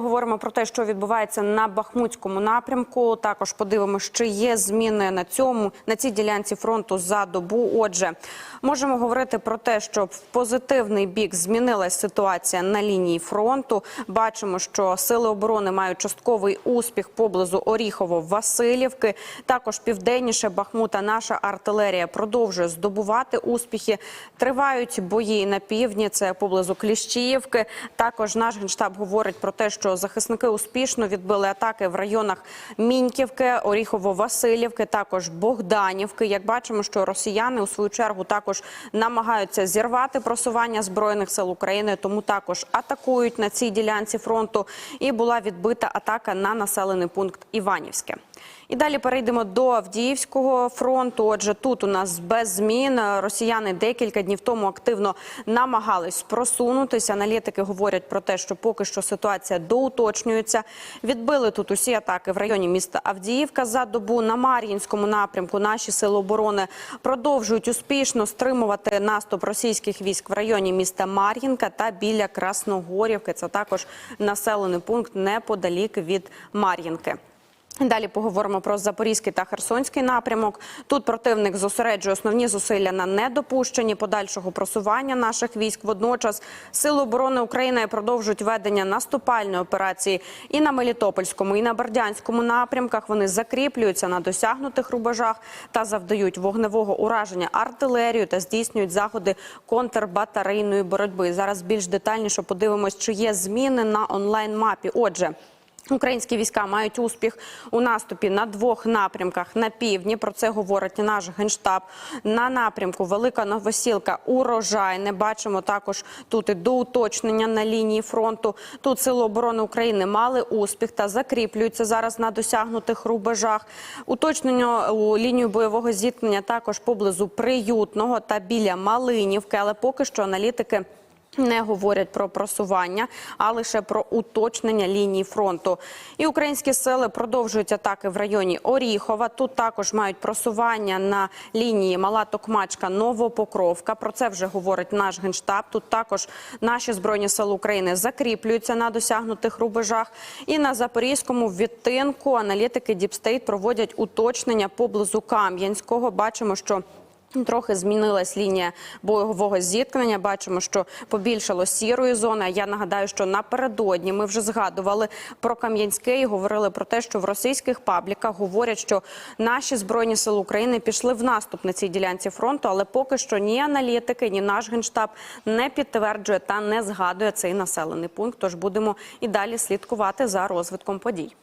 Поговоримо про те, що відбувається на Бахмутському напрямку. Також подивимося, чи є зміни на цьому на цій ділянці фронту за добу. Отже, можемо говорити про те, що в позитивний бік змінилась ситуація на лінії фронту. Бачимо, що сили оборони мають частковий успіх поблизу Оріхово-Василівки. Також південніше Бахмута наша артилерія продовжує здобувати успіхи. Тривають бої на півдні. Це поблизу Кліщіївки. Також наш генштаб говорить про те, що захисники успішно відбили атаки в районах Міньківки, Оріхово-Василівки, також Богданівки. Як бачимо, що росіяни у свою чергу також намагаються зірвати просування збройних сил України, тому також атакують на цій ділянці фронту. І була відбита атака на населений пункт Іванівське. І далі перейдемо до Авдіївського фронту. Отже, тут у нас без змін росіяни декілька днів тому активно намагались просунутися. Аналітики говорять про те, що поки що ситуація доуточнюється. Відбили тут усі атаки в районі міста Авдіївка за добу на Мар'їнському напрямку. Наші сили оборони продовжують успішно стримувати наступ російських військ в районі міста Мар'їнка та біля Красногорівки. Це також населений пункт неподалік від Мар'їнки. Далі поговоримо про Запорізький та Херсонський напрямок. Тут противник зосереджує основні зусилля на недопущенні подальшого просування наших військ. Водночас сили оборони України продовжують ведення наступальної операції і на Мелітопольському, і на Бердянському напрямках. Вони закріплюються на досягнутих рубежах та завдають вогневого ураження артилерію та здійснюють заходи контрбатарейної боротьби. Зараз більш детальніше подивимось, чи є зміни на онлайн мапі. Отже. Українські війська мають успіх у наступі на двох напрямках на півдні. Про це говорить наш генштаб. На напрямку Велика Новосілка урожайне. Бачимо також тут і до уточнення на лінії фронту. Тут сили оборони України мали успіх та закріплюються зараз на досягнутих рубежах. Уточнення у лінію бойового зіткнення також поблизу приютного та біля Малинівки, але поки що аналітики. Не говорять про просування, а лише про уточнення лінії фронту. І українські сили продовжують атаки в районі Оріхова. Тут також мають просування на лінії Мала Токмачка, Новопокровка. Про це вже говорить наш генштаб. Тут також наші збройні сили України закріплюються на досягнутих рубежах. І на запорізькому відтинку аналітики Діпстейт проводять уточнення поблизу Кам'янського. Бачимо, що Трохи змінилась лінія бойового зіткнення. Бачимо, що побільшало сірої зони. Я нагадаю, що напередодні ми вже згадували про Кам'янське і говорили про те, що в російських пабліках говорять, що наші збройні сили України пішли в наступ на цій ділянці фронту, але поки що ні аналітики, ні наш генштаб не підтверджує та не згадує цей населений пункт. Тож будемо і далі слідкувати за розвитком подій.